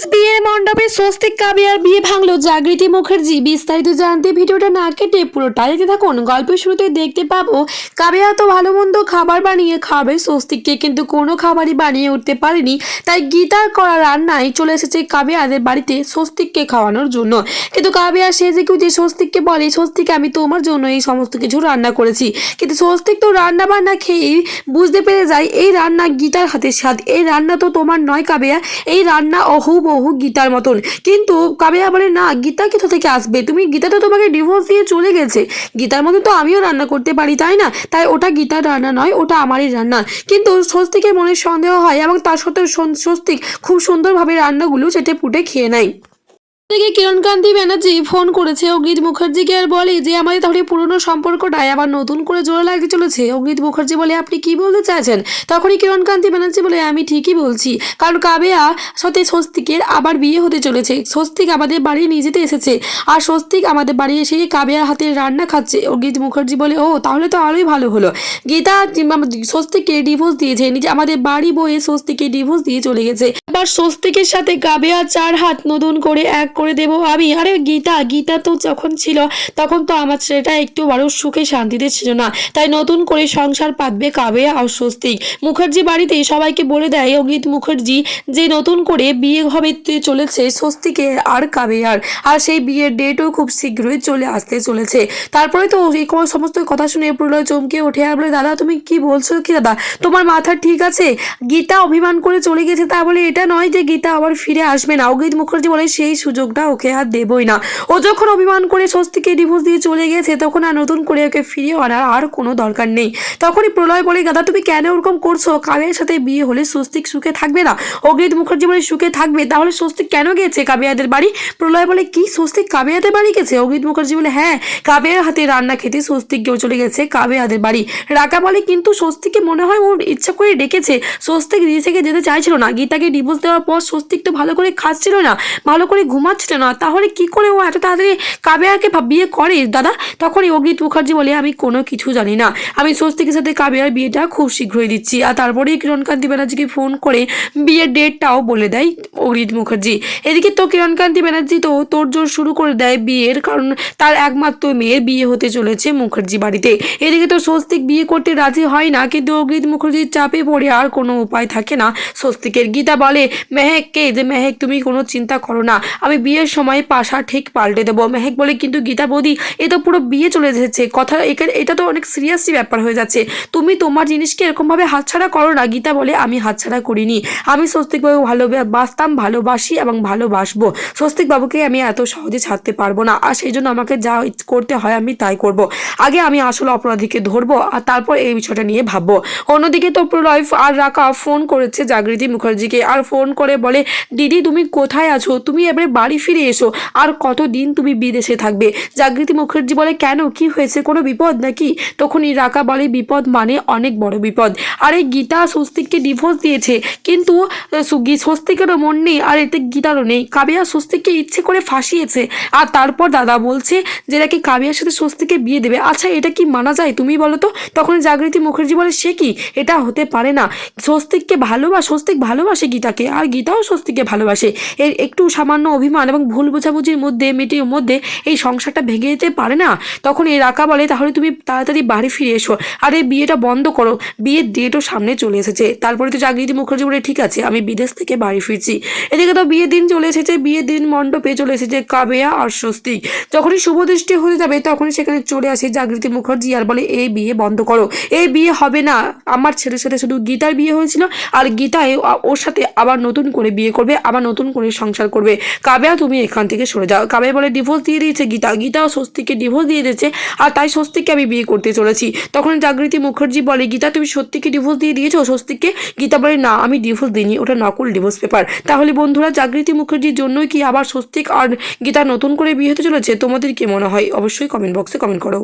Friends বিয়ের মণ্ডপে স্বস্তিক কাবিয়ার বিয়ে ভাঙলো জাগৃতি মুখার্জি। বিস্তারিত জানতে ভিডিওটা না কেটে পুরোটা দেখতে থাকুন। গল্পের শুরুতে দেখতে পাবো, কাবিয়া তো ভালো মন্দ খাবার বানিয়ে খাবে। স্বস্তিককে কিন্তু কোনো খাবারই বানিয়ে উঠতে পারেনি। তাই গীতার করা রান্নায় চলে এসেছে কাবিয়াদের বাড়িতে স্বস্তিককে খাওয়ানোর জন্য। কিন্তু কাবিয়া সে যে কেউ যে স্বস্তিককে বলে, স্বস্তিক, আমি তোমার জন্য এই সমস্ত কিছু রান্না করেছি। কিন্তু স্বস্তিক তো রান্না বান্না খেয়েই বুঝতে পেরে যায়, এই রান্না গীতার হাতের স্বাদ। এই রান্না তো তোমার নয় কাবেয়া। এই রান্না অহু বহু গীতার মতন। কিন্তু কাবে বলে, না, গীতা কোথা থেকে আসবে? তুমি গীতা তো তোমাকে ডিভোর্স দিয়ে চলে গেছে। গীতার মতন তো আমিও রান্না করতে পারি, তাই না? তাই ওটা গীতার রান্না নয়, ওটা আমারই রান্না। কিন্তু স্বস্তিকের মনে সন্দেহ হয় এবং তার সত্ত্বেও স্বস্তিক খুব সুন্দরভাবে রান্নাগুলো চেটে পুটে খেয়ে নেয়। থেকে কিরণকান্তি ব্যানার্জি ফোন করেছে অগ্নিত মুখার্জিকে আর বলে যে, আমাদের তাহলে পুরনো সম্পর্কটাই আবার নতুন করে জোড়া লাগতে চলেছে। অগ্নিত মুখার্জি বলে, আপনি কি বলতে চাইছেন? তখনই কিরণকান্তি ব্যানার্জি বলে, আমি ঠিকই বলছি। কারণ কাবেয়া সাথে স্বস্তিকের আবার বিয়ে হতে চলেছে। স্বস্তিক আমাদের বাড়ি নিয়ে যেতে এসেছে। আর স্বস্তিক আমাদের বাড়ি এসে কাবেয়ার হাতে রান্না খাচ্ছে। অগ্নিত মুখার্জি বলে, ও, তাহলে তো আরোই ভালো হলো। গীতা স্বস্তিককে ডিভোর্স দিয়েছে। নিজে আমাদের বাড়ি বয়ে স্বস্তিকে ডিভোর্স দিয়ে চলে গেছে। এবার স্বস্তিকের সাথে কাবেয়া চার হাত নতুন করে এক করে দেবো আমি আরে গীতা গীতা তো যখন ছিল, তখন তো আমার ছেলেটা একটু বড় সুখে শান্তিতে ছিল না। তাই নতুন করে সংসার পাতবে কাবেয়া আর স্বস্তিক। মুখার্জি বাড়িতে সবাইকে বলে দেয়, অগিত মুখার্জি, যে নতুন করে বিয়ে হবে চলেছে, স্বস্তিকে আর কাবেয়ার আর। আর সেই বিয়ের ডেটও খুব শীঘ্রই চলে আসতে চলেছে। তারপরে তো এই সমস্ত কথা শুনে প্রলয় চমকে ওঠে আর বলে, দাদা, তুমি কি বলছো কি দাদা? তোমার মাথা ঠিক আছে? গীতা অভিমান করে চলে গেছে তা বলে এটা নয় যে গীতা আবার ফিরে আসবে না। অগিত মুখার্জি বলে সেই সুযোগটা ওকে আর দেবই না। ও যখন অভিমান করে স্বস্তিকে ডিভোর্স দিয়ে চলে গেছে তখন আর নতুন করে ওকে ফিরিয়ে আনার আর কোনো দরকার নেই। তখনই প্রলয় বলে দাদা তুমি কেন ওরকম করছ? কাবের সাথে বিয়ে হলে স্বস্তিক সুখে থাকবে না? অগ্নিত মুখার্জি বলে, সুখে থাকবে। তাহলে স্বস্তিক কেন গেছে কাবেয়াদের বাড়ি? প্রলয় বলে, কি স্বস্তিক কাবেয়াদের বাড়ি গেছে? অগ্নিত মুখার্জি বলে হ্যাঁ কাবেয়ার হাতে রান্না খেতে স্বস্তিক কেউ চলে গেছে কাবিয়াদের বাড়ি। রাকা বলে, কিন্তু স্বস্তিকে মনে হয় ওর ইচ্ছা করে ডেকেছে। স্বস্তিক নিজে থেকে যেতে চাইছিল না। গীতাকে ডিভোর্স দেওয়ার পর স্বস্তিক তো ভালো করে খাচ্ছিল না, ভালো করে ঘুমাচ্ছিল না। তাহলে কি করে ও এত তাড়াতাড়ি কাবেয়াকে বিয়ে করে? দাদা, তখনই অগ্নিত মুখার্জি বলে, আমি কোনো কিছু জানি না। আমি স্বস্তিকের সাথে কাবেয়ার বিয়েটা খুব শীঘ্রই দিচ্ছি। আর তারপরেই কিরণকান্তি ব্যানার্জিকে ফোন করে বিয়ের ডেটটাও বলে দেয় অগ্নিত মুখার্জি। এদিকে তো কিরণকান্তি ব্যানার্জি তো তোড়জোড় শুরু করে দেয় বিয়ের, কারণ তার একমাত্র মেয়ের বিয়ে হতে চলেছে মুখার্জি বাড়িতে। এদিকে তো স্বস্তিক বিয়ে করতে রাজি হয় না, কিন্তু অগ্নিত মুখার্জির চাপে পড়ে আর কোনো উপায় থাকে না। স্বস্তিকের গীতা বলে মেহেককে যে মেহেক, তুমি কোনো চিন্তা করো না। আমি বিয়ের সময় পাশা ঠিক পাল্টে দেবো। মেহেক বলে, কিন্তু গীতা বৌদি, এ তো পুরো বিয়ে চলে এসেছে। কথা এখানে, এটা তো অনেক সিরিয়াসলি ব্যাপার হয়ে যাচ্ছে। তুমি তোমার জিনিসকে এরকমভাবে হাতছাড়া করো না। গীতা বলে, আমি হাতছাড়া করিনি। আমি স্বস্তিকবাবু ভালো বাসতাম ভালোবাসি এবং ভালোবাসবো। স্বস্তিকবাবুকে আমি এত সহজে ছাড়তে পারব না। আর সেই জন্য আমাকে যা করতে হয় আমি তাই করব। আগে আমি আসল অপরাধীকে ধরবো আর তারপর এই বিষয়টা নিয়ে ভাববো। অন্যদিকে তো প্রলয় আর রাকা ফোন করেছে জাগৃতি মুখার্জিকে। আর ফোন করে বলে, দিদি, তুমি কোথায় আছো? তুমি এবারে বাড়ি ফিরে এসো। আর কতদিন তুমি বিদেশে থাকবে? জাগৃতি মুখার্জি বলে, কেন? কি হয়েছে? কোনো বিপদ নাকি? তখনই রাকা বলে, বিপদ মানে অনেক বড় বিপদ। আর এই গীতা স্বস্তিককে ডিভোর্স দিয়েছে। কিন্তু স্বস্তিকেরও মন নেই, আর এতে গীতারও নেই। কাবিয়া স্বস্তিককে ইচ্ছে করে ফাঁসিয়েছে। আর তারপর দাদা বলছে যে, নাকি কাবিয়ার সাথে স্বস্তিকে বিয়ে দেবে? আচ্ছা এটা কি মানা যায় তুমি বলো তো? তখন জাগৃতি মুখার্জি বলে, সে কি? এটা হতে পারে না। স্বস্তিককে ভালোবাস স্বস্তিক ভালোবাসে গীতাকে। আর গীতাও স্বস্তিকে ভালোবাসে। এর একটু সামান্য অভিমান এবং ভুল বোঝাবুঝির মধ্যে, মেয়েটির মধ্যে এই সংসারটা ভেঙে যেতে পারে না। তখন এই রাকা বলে, তাহলে তুমি তাড়াতাড়ি বাড়ি ফিরে এসো। আর এই বিয়েটা বন্ধ করো। বিয়ের ডেটও সামনে চলে এসেছে। তারপরে তো জাগৃতি মুখার্জি বলে, ঠিক আছে, আমি বিদেশ থেকে বাড়ি ফিরছি। এদিকে তো বিয়ের দিন চলে এসেছে। বিয়ের দিন মণ্ডপে চলে এসেছে কাবেয়া আর স্বস্তিক। যখনই শুভ দৃষ্টি হয়ে যাবে, তখনই সেখানে চলে আসে জাগৃতি মুখার্জি আর বলে, এই বিয়ে বন্ধ করো। এই বিয়ে হবে না। আমার ছেলের সাথে শুধু গীতার বিয়ে হয়েছিল। আর গীতায় ওর সাথে আবার নতুন করে বিয়ে করবে, আবার নতুন করে সংসার করবে। কাবেয়া, তুমি এখান থেকে সরে যাও। কাবেয়া বলে ডিভোর্স দিয়ে দিয়েছে গীতা। গীতাও স্বস্তিকে ডিভোর্স দিয়ে দিয়েছে আর তাই স্বস্তিককে আমি বিয়ে করতে চলেছি। তখন জাগৃতি মুখার্জি বলে, গীতা, তুমি সত্যিকে ডিভোর্স দিয়ে দিয়েছ স্বস্তিককে গীতা বলে, না, আমি ডিভোর্স দিইনি, ওটা নকল ডিভোর্স পেপার তাহলে বন্ধুরা, জাগৃতি মুখার্জির জন্যই কি আবার স্বস্তিক আর গীতা নতুন করে বিয়ে হতে চলেছে? তোমাদের কি মনে হয়? অবশ্যই কমেন্ট বক্সে কমেন্ট করো।